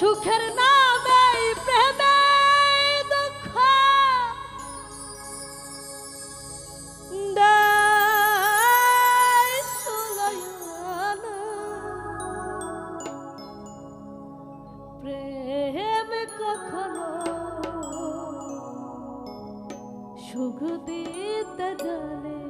সুখের নামে প্রেমে দুঃখ। প্রেম কখনো সুখ দিতে জানে।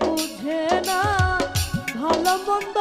বুঝে না ভালো মন্দ